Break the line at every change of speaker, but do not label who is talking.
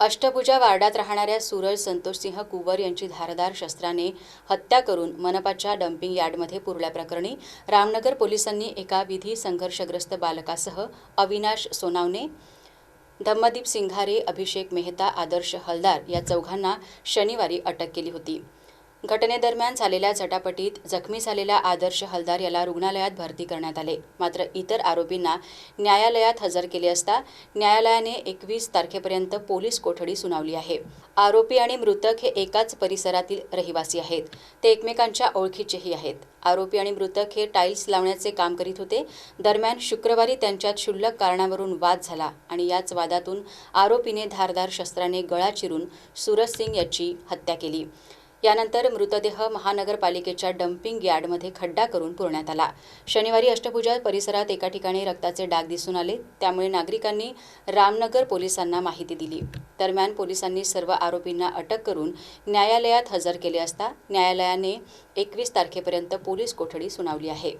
अष्टभुजा वार्डात राहणाऱ्या सूरज संतोषसिंह कुवर यांची धारदार शस्त्राने हत्या करून मनपाच्या डम्पिंग यार्डमध्ये पुरल्याप्रकरणी रामनगर पोलिसांनी एका विधी संघर्षग्रस्त बालकासह अविनाश सोनावणे धम्मदीप सिंघारे अभिषेक मेहता आदर्श हलदार या चौघांना शनिवारी अटक केली होती. घटनेदरम्यान झालेल्या झटापटीत जखमी झालेला आदर्श हलदार याला रुग्णालयात भरती करण्यात आले. मात्र इतर आरोपींना न्यायालयात हजर केले असता न्यायालयाने एकवीस तारखेपर्यंत पोलीस कोठडी सुनावली आहे. आरोपी आणि मृतक हे एकाच परिसरातील रहिवासी आहेत. ते एकमेकांच्या ओळखीचेही आहेत. आरोपी आणि मृतक हे टाईल्स लावण्याचे काम करीत होते. दरम्यान शुक्रवारी त्यांच्यात क्षुल्लक कारणावरून वाद झाला आणि याच वादातून आरोपीने धारदार शस्त्राने गळा चिरून सूरज सिंग याची हत्या केली. यानंतर मृतदेह महानगरपालिकेच्या डम्पिंग यार्डमध्ये खड्डा करून पुरण्यात आला. शनिवारी अष्टभुजा परिसरात एका ठिकाणी रक्ताचे डाग दिसून आले. त्यामुळे नागरिकांनी रामनगर पोलिसांना माहिती दिली. दरम्यान पोलिसांनी सर्व आरोपींना अटक करून न्यायालयात हजर केले असता न्यायालयाने एकवीस तारखेपर्यंत पोलीस कोठडी सुनावली आहे.